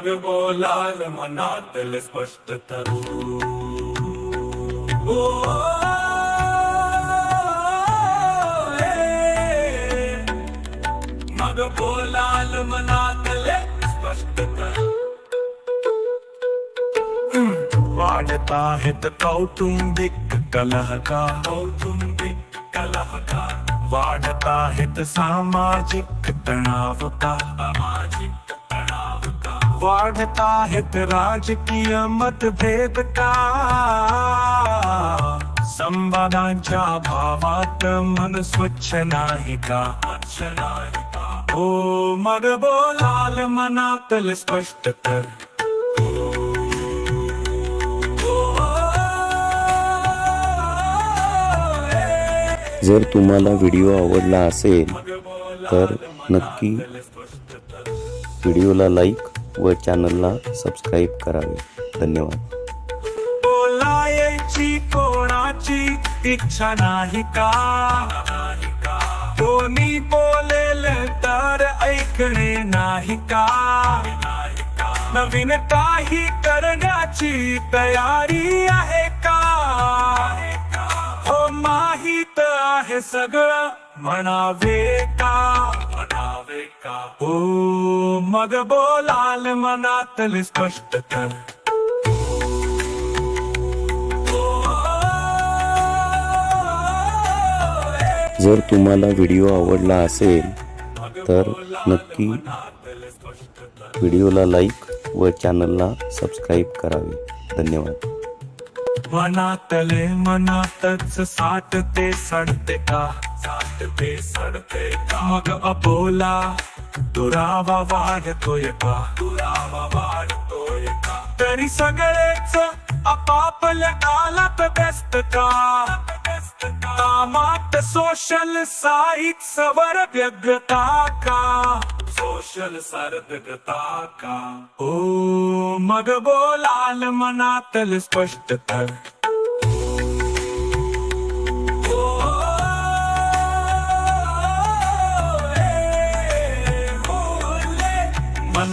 मग बोलाल मनातल स्पष्ट तरू मग बोलाल मनातले स्पष्ट तरू वाढत आहेत कौटुंबिक कलह का कौटुंबिक कलह का वाढत आहेत सामाजिक तणाव का सामाजिक वाढत आहेत राजकीय मतभेद का? संवादांच्या भावात मन स्वच्छ नाही का? हो मग बोलाल मनातल स्पष्ट कर जर तुम्हाला व्हिडिओ आवडला असेल तर नक्की व्हिडिओला लाईक व चॅनलला सबस्क्राईब करावे. धन्यवाद. बोलायची कोणाची इच्छा नाही का? कोणी बोलेल तर ऐकणे नाही का? नवीन काही करण्याची तयारी आहे का? हो, माहित आहे सगळं म्हणावे का? का हो मग बोलाल मनातल स्पष्ट कर जर तुम्हाला व्हिडिओ आवडला असेल तर नक्की व्हिडिओला लाईक व चॅनलला सबस्क्राईब करावे. धन्यवाद. मनातले मनातच साठते सडते का? साठते सडते का मग दुरावा वाढतोय का। दुरावा वाढतोय का। तरी सगळेच आपापल्या कालात व्यस्त का। कामात सोशल साईट वर व्यग्रता का। सोशल सार्थकता का। ओ मग बोलाल मनातल स्पष्ट कर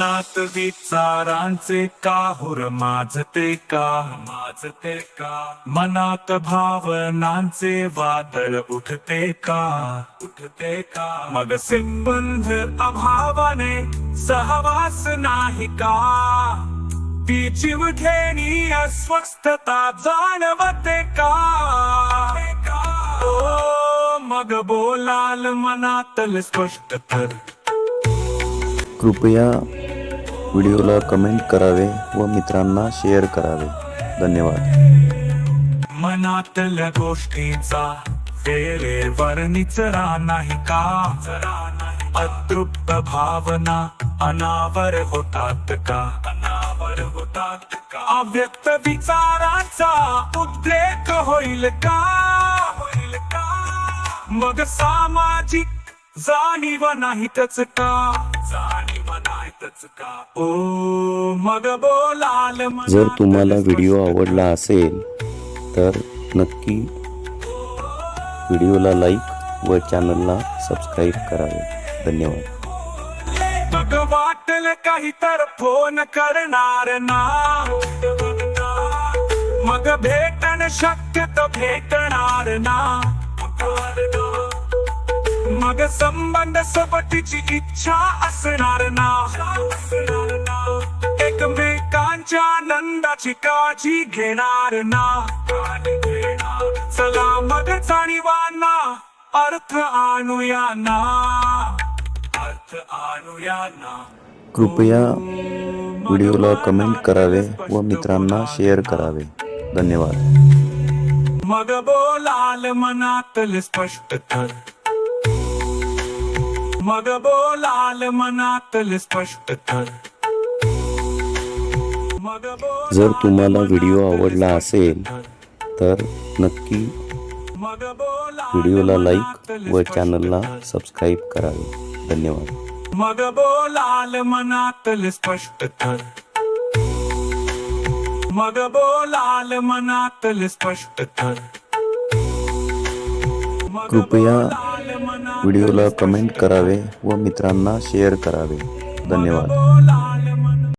मनात विचारांचे काहुर माझते का? माझते का? मनात भावनांचे वादळ उठते का? उठते का? मग संबंध अभावाने सहवास नाही का? ती चिवठेणी अस्वस्थता जाणवते का? ओ मग बोलाल मनातल स्पष्ट तर. कृपया व्हिडिओला कमेंट करावे व मित्रांना शेअर करावे. धन्यवाद. मनातल्या गोष्टींचा वेळेवर निचरा नाही का? अतृप्त भावना अनावर होतात का? अनावर होतात का अव्यक्त विचारांचा उद्रेक होईल का होईल का? मग सामाजिक जाणीव नाहीतच का? जर तुम्हाला व्हिडिओ आवडला असेल तर नक्की व्हिडिओला लाईक व चॅनलला सबस्क्राईब करावे. धन्यवाद. मग वाटल काही तर फोन करणार ना. मग भेटण शक्यतो भेटणार ना. मग संबंध सोबतीची इच्छा असणार ना. एकमेकांच्या आनंदाची काळजी घेणार ना. चला मग जाणीवांना अर्थ आणूया ना. अर्थ आणूया ना. कृपया व्हिडिओला कमेंट करावे व मित्रांना शेअर करावे. धन्यवाद. मग बोलाल मनातल स्पष्ट मग बोलाल मनातल स्पष्ट कर जर तुम्हाला व्हिडिओ आवडला असेल. तर नक्की व्हिडिओला लाईक व चॅनलला कर. सबस्क्राईब करावे. धन्यवाद. मग बोलाल मनातल स्पष्ट कर मग बोलाल मनातल स्पष्ट कर कृपया व्हिडिओला कमेंट करावे व मित्रांना शेअर करावे. धन्यवाद.